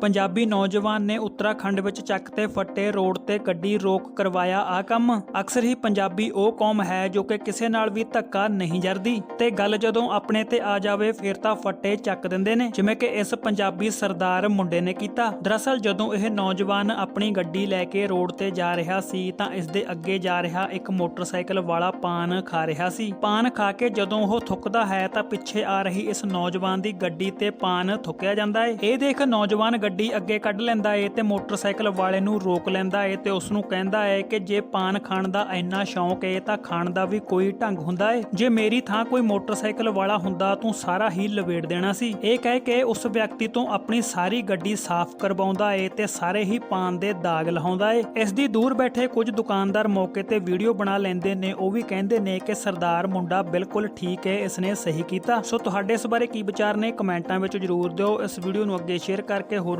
ਪੰਜਾਬੀ ਨੌਜਵਾਨ ਨੇ ਉੱਤਰਾਖੰਡ ਵਿੱਚ ਚੱਕ ਤੇ ਫੱਟੇ ਰੋਡ ਤੇ ਗੱਡੀ ਰੋਕ ਕਰਵਾਇਆ ਆ ਕੰਮ। ਅਕਸਰ ਹੀ ਪੰਜਾਬੀ ਉਹ ਕੌਮ ਹੈ ਜੋ ਕਿ ਕਿਸੇ ਨਾਲ ਵੀ ਧੱਕਾ ਨਹੀਂ ਜਰਦੀ। ਤੇ ਗੱਲ ਜਦੋਂ ਆਪਣੇ ਤੇ ਆ ਜਾਵੇ, ਫਿਰ ਤਾਂ ਫੱਟੇ ਚੱਕ ਦਿੰਦੇ ਨੇ, ਜਿਵੇਂ ਕਿ ਇਸ ਪੰਜਾਬੀ ਸਰਦਾਰ ਮੁੰਡੇ ਨੇ ਕੀਤਾ। ਦਰਅਸਲ ਜਦੋਂ ਇਹ ਨੌਜਵਾਨ ਆਪਣੀ ਗੱਡੀ ਲੈ ਕੇ ਰੋਡ ਤੇ ਜਾ ਰਿਹਾ ਸੀ, ਤਾਂ ਇਸ ਦੇ ਅੱਗੇ ਜਾ ਰਿਹਾ ਇੱਕ ਮੋਟਰਸਾਈਕਲ ਵਾਲਾ ਪਾਨ ਖਾ ਰਿਹਾ ਸੀ। ਪਾਨ ਖਾ ਕੇ ਜਦੋਂ ਉਹ ਥੁੱਕਦਾ ਹੈ, ਤਾਂ ਪਿੱਛੇ ਆ ਰਹੀ ਇਸ ਨੌਜਵਾਨ ਦੀ ਗੱਡੀ ਤੇ ਪਾਨ ਥੁੱਕਿਆ ਜਾਂਦਾ ਹੈ ਇਹ ਦੇਖ ਨੌਜਵਾਨ ਗੱਡੀ ਅੱਗੇ ਕੱਢ ਲੈਂਦਾ ਏ ਤੇ ਮੋਟਰਸਾਈਕਲ ਵਾਲੇ ਨੂੰ ਰੋਕ ਲੈਂਦਾ ਏ ਤੇ ਉਸ ਨੂੰ ਕਹਿੰਦਾ ਏ ਕਿ ਜੇ ਪਾਨ ਖਾਣ ਦਾ ਇੰਨਾ ਸ਼ੌਂਕ ਏ ਤਾਂ ਖਾਣ ਦਾ ਵੀ ਕੋਈ ਢੰਗ ਹੁੰਦਾ ਏ। ਜੇ ਮੇਰੀ ਥਾਂ ਕੋਈ ਮੋਟਰਸਾਈਕਲ ਵਾਲਾ ਹੁੰਦਾ ਤੂੰ ਸਾਰਾ ਹੀ ਲਵੇੜ ਦੇਣਾ ਸੀ। ਇਹ ਕਹਿ ਕੇ ਉਸ ਵਿਅਕਤੀ ਤੋਂ ਆਪਣੀ ਸਾਰੀ ਗੱਡੀ ਸਾਫ਼ ਕਰਵਾਉਂਦਾ ਏ ਤੇ ਸਾਰੇ ਹੀ ਪਾਨ ਦੇ ਦਾਗ ਲਹਾਉਂਦਾ ਏ। ਇਸ ਦੀ ਦੂਰ ਬੈਠੇ ਕੁਝ ਦੁਕਾਨਦਾਰ ਮੌਕੇ ਤੇ ਵੀਡੀਓ ਬਣਾ ਲੈਂਦੇ ਨੇ। ਉਹ ਵੀ ਕਹਿੰਦੇ ਨੇ ਕਿ ਸਰਦਾਰ ਮੁੰਡਾ ਬਿਲਕੁਲ ਠੀਕ ਹੈ ਇਸਨੇ ਸਹੀ ਕੀਤਾ। ਸੋ ਤੁਹਾਡੇ ਇਸ ਬਾਰੇ ਕੀ ਵਿਚਾਰ ਨੇ? ਕਮੈਂਟਾਂ ਵਿੱਚ ਜਰੂਰ ਦਿਓ। ਇਸ ਵੀਡੀਓ ਨੂੰ ਅੱਗੇ ਸ਼ੇਅਰ ਕਰਕੇ ਹੋਰ